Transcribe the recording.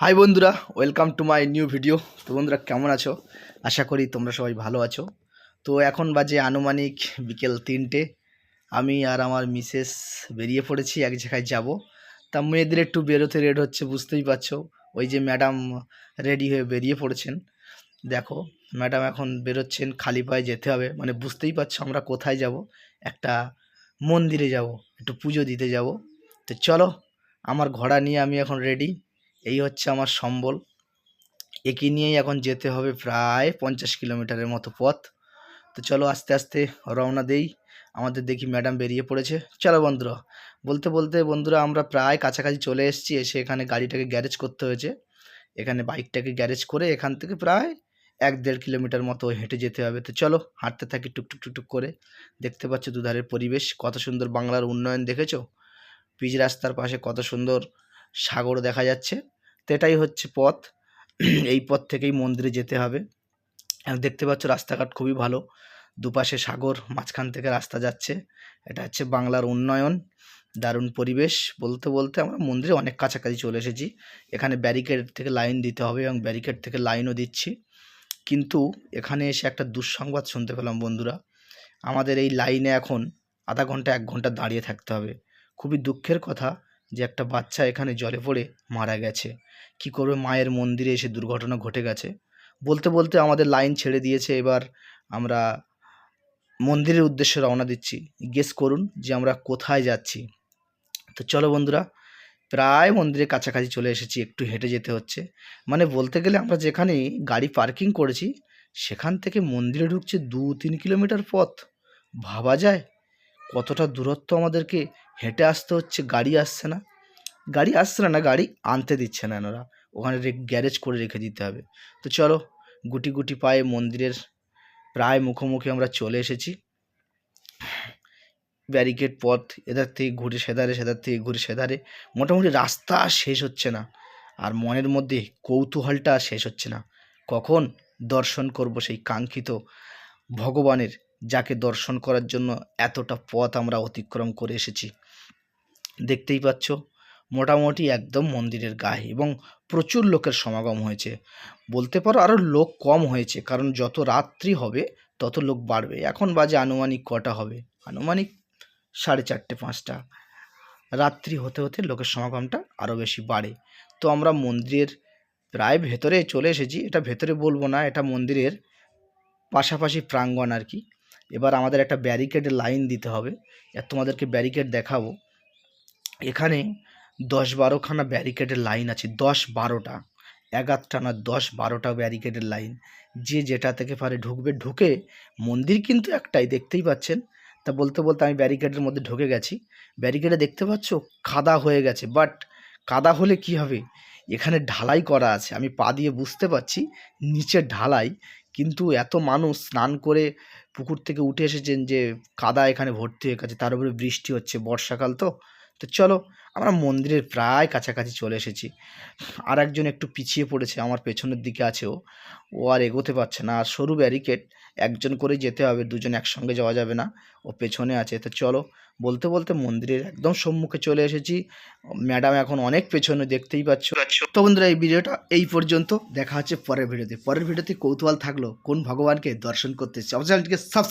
High বন্ধুরা welcome to my new video তো বন্ধুরা, কেমন আছো? আশা করি তোমরা সবাই ভালো আছো। তো এখন বাজে আনুমানিক বিকেল তিনটে। আমি আর আমার মিসেস বেরিয়ে পড়েছি, এক জায়গায় যাব। তা মেয়েদের একটু বেরোতে রেড হচ্ছে, বুঝতেই পারছ। ওই যে ম্যাডাম রেডি হয়ে বেরিয়ে পড়েছেন। দেখো ম্যাডাম এখন বেরোচ্ছেন, খালি পায়ে যেতে হবে। মানে বুঝতেই পারছ আমরা কোথায় যাব। একটা মন্দিরে যাব, একটু পুজো দিতে যাব। তো চলো, আমার ঘোড়া নিয়ে আমি এখন রেডি এই হচ্ছে আমার সম্বল। একে নিয়েই এখন যেতে হবে প্রায় পঞ্চাশ কিলোমিটারের মতো পথ। তো চলো আস্তে আস্তে রওনা দেই। আমাদের দেখি ম্যাডাম বেরিয়ে পড়েছে। চলো বন্ধুরা, বলতে বলতে বন্ধুরা আমরা প্রায় কাছাকাছি চলে এসেছি। এসে এখানে গাড়িটাকে গ্যারেজ করতে হয়েছে। এখানে বাইকটাকে গ্যারেজ করে এখান থেকে প্রায় এক দেড় কিলোমিটার মতো হেঁটে যেতে হবে। তো চলো হাঁটতে থাকি টুকটুক টুকটুক করে। দেখতে পাচ্ছ দুধারের পরিবেশ। কত সুন্দর বাংলার উন্নয়ন দেখেছ? পিচ রাস্তার পাশে কত সুন্দর সাগর দেখা যাচ্ছে। এটাই হচ্ছে পথ। এই পথ থেকেই মন্দিরে যেতে হবে। দেখতে পাচ্ছ রাস্তাঘাট খুবই ভালো। দুপাশে সাগর, মাঝখান থেকে রাস্তা যাচ্ছে। এটা হচ্ছে বাংলার উন্নয়ন, দারুণ পরিবেশ। বলতে বলতে আমরা মন্দিরে অনেক কাছাকাছি চলে এসেছি। এখানে ব্যারিকেড থেকে লাইন দিতে হবে এবং ব্যারিকেড থেকে লাইনও দিচ্ছি। কিন্তু এখানে এসে একটা দুঃসংবাদ শুনতে পেলাম বন্ধুরা। আমাদের এই লাইনে এখন আধা ঘণ্টা, এক ঘণ্টা দাঁড়িয়ে থাকতে হবে। খুবই দুঃখের কথা। যে একটা বাচ্চা এখানে জলে পড়ে মারা গেছে। কি করবে মায়ের মন্দিরে এসে দুর্ঘটনা ঘটে গেছে? বলতে বলতে আমাদের লাইন ছেড়ে দিয়েছে। এবার আমরা মন্দিরের উদ্দেশ্যে রওনা দিচ্ছি। গেস করুন যে আমরা কোথায় যাচ্ছি। তো চলো বন্ধুরা, প্রায় মন্দিরের কাছাকাছি চলে এসেছি। একটু হেঁটে যেতে হচ্ছে। মানে বলতে গেলে আমরা যেখানে গাড়ি পার্কিং করেছি, সেখান থেকে মন্দিরে ঢুকছে দু তিন কিলোমিটার পথ। ভাবা যায় কতটা দূরত্ব আমাদেরকে হেঁটে আসতে হচ্ছে, গাড়ি আসছে না। গাড়ি আসছে না না গাড়ি আনতে দিচ্ছে না এনারা। ওখানে গ্যারেজ করে রেখে দিতে হবে। তো চলো, গুটি গুটি পায়ে মন্দিরের প্রায় মুখোমুখি আমরা চলে এসেছি। ব্যারিকেড পথ এধার থেকে ঘুরে সেধারে, সেধার থেকে ঘুরে সেধারে। মোটামুটি রাস্তা শেষ হচ্ছে না। আর মনের মধ্যে কৌতূহলটা শেষ হচ্ছে না। কখন দর্শন করব সেই কাঙ্ক্ষিত ভগবানের যাকে দর্শন করার জন্য এতটা পথ আমরা অতিক্রম করে এসেছি। দেখতেই পাচ্ছ, মোটামুটি একদম মন্দিরের গায়ে এবং প্রচুর লোকের সমাগম হয়েছে। বলতে পারো আরও লোক কম হয়েছে, কারণ যত রাত্রি হবে, তত লোক বাড়বে। এখন বাজে আনুমানিক কটা হবে? আনুমানিক সাড়ে চারটে, পাঁচটা। রাত্রি হতে হতে লোকের সমাগমটা আরও বেশি বাড়ে। তো আমরা মন্দিরের প্রায় ভেতরে চলে এসেছি। এটা ভেতরে বলব না, এটা মন্দিরের পাশাপাশি প্রাঙ্গণ আর কি। এবার আমাদের একটা ব্যারিকেডের লাইন দিতে হবে। আর তোমাদেরকে ব্যারিকেড দেখাবো। এখানে দশ বারোখানা ব্যারিকেডের লাইন আছে, দশ বারোটা। এগারোটা না, দশ বারোটা ব্যারিকেডের লাইন যে যেটা থেকে পারে ঢুকবে। ঢুকে মন্দির কিন্তু একটাই, দেখতেই পাচ্ছেন। তা বলতে বলতে আমি ব্যারিকেডের মধ্যে ঢুকে গেছি। ব্যারিকেডে দেখতে পাচ্ছ, কাদা হয়ে গেছে। বাট কাদা হলে কি হবে? এখানে ঢালাই করা আছে। আমি পা দিয়ে বুঝতে পারছি, নিচে ঢালাই। কিন্তু এত মানুষ স্নান করে পুকুর থেকে উঠে এসেছেন যে কাদা এখানে ভর্তি হয়ে গেছে, তার উপরে বৃষ্টি হচ্ছে বর্ষাকাল তো। তো চলো আমরা মন্দিরের প্রায় কাছাকাছি চলে এসেছি। আর একজন একটু পিছিয়ে পড়েছে, আমার পেছনের দিকে আছে ও। ও আর এগোতে পারছে না। আর সরু ব্যারিকেড একজন করে যেতে হবে, দুজন একসঙ্গে যাওয়া যাবে না। ও পেছনে আছে। তো চলো, বলতে বলতে মন্দিরের একদম সম্মুখে চলে এসেছি। ম্যাডাম এখন অনেক পেছনে দেখতেই পাচ্ছ। তো বন্ধুরা, এই ভিডিওটা এই পর্যন্ত। দেখা হচ্ছে পরের ভিডিওতে। পরের ভিডিওতে কৌতূহল থাকল। কোন ভগবানকে দর্শন করতে চাও চ্যানেলটিকে সাবস্ক্রাইব